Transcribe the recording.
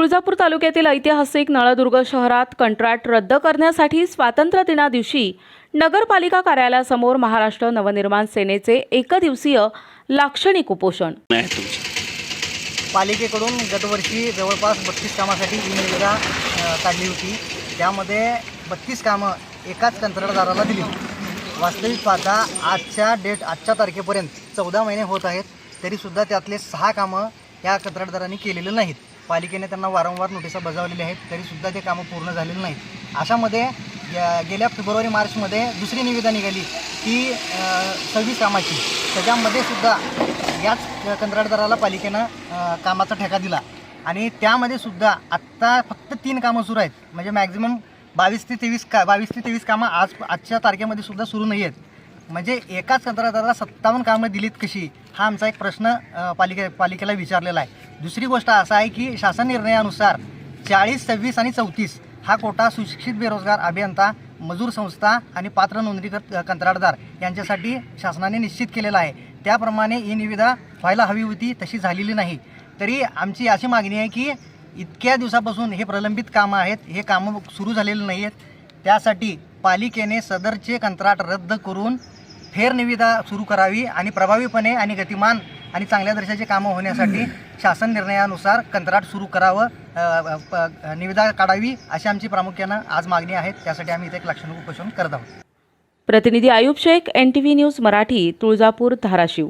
तुळजापूर तालुक्यातील ऐतिहासिक नळदुर्ग शहरात कंत्राट रद्द करण्यासाठी स्वातंत्र्य दिना दिवशी नगरपालिका कार्यालयासमोर महाराष्ट्र नवनिर्माण सेनेचे एकदिवसीय लाक्षणिक उपोषण. पालिकेकडून गतवर्षी जवळपास बत्तीस कामासाठी निविदा काढली होती. त्यामध्ये बत्तीस कामं एकाच कंत्राटदाराला दिली वास्तविक पाहता आजच्या डेट आजच्या तारखेपर्यंत चौदा महिने होत आहेत तरीसुद्धा त्यातले सहा कामं या कंत्राटदारांनी केलेले नाहीत. पालिकेने त्यांना वारंवार नोटिसा बजावलेल्या आहेत तरीसुद्धा ते कामं पूर्ण झालेली नाहीत. अशामध्ये गेल्या फेब्रुवारी मार्चमध्ये दुसरी निविदा निघाली ती सव्वीस कामाची. त्याच्यामध्ये सुद्धा याच कंत्राटदाराला पालिकेनं कामाचा ठेका दिला. आणि त्यामध्ये सुद्धा आत्ता फक्त तीन कामं सुरू आहेत. म्हणजे मॅक्झिमम बावीस ते तेवीस का बावीस ते तेवीस कामं आज आजच्या तारखेमध्ये सुद्धा सुरू नाही आहेत. म्हणजे एकाच कंत्राटदाराला सत्तावन्न कामं दिलीत कशी हा आमचा एक प्रश्न पालिके पालिकेला विचारलेला आहे. दुसरी गोष्ट असं आहे की शासन निर्णयानुसार चाळीस सव्वीस आणि चौतीस हा कोटा सुशिक्षित बेरोजगार अभियंता मजूर संस्था आणि पात्र नोंदणीकृत कंत्राटदार यांच्यासाठी शासनाने निश्चित केलेला आहे. त्याप्रमाणे ही निविदा व्हायला हवी होती तशी झालेली नाही. तरी आमची अशी मागणी आहे की इतक्या दिवसापासून हे प्रलंबित कामं आहेत हे कामं सुरू झालेली नाही आहेत त्यासाठी पालिकेने सदरचे कंत्राट रद्द करून फेरनिविदा सुरू करावी आणि प्रभावीपणे आणि गतिमान आणि चांगल्या दर्जाचे कामं होण्यासाठी शासन निर्णयानुसार कंत्राट सुरू करावं निविदा काढावी अशी आमची प्रामुख्यानं आज मागणी आहे. त्यासाठी आम्ही इथे एक लाक्षणिक उपोषण करत आहोत. प्रतिनिधी Ayub Shaikh N T V news Marathi Tuljapur Dharashiv.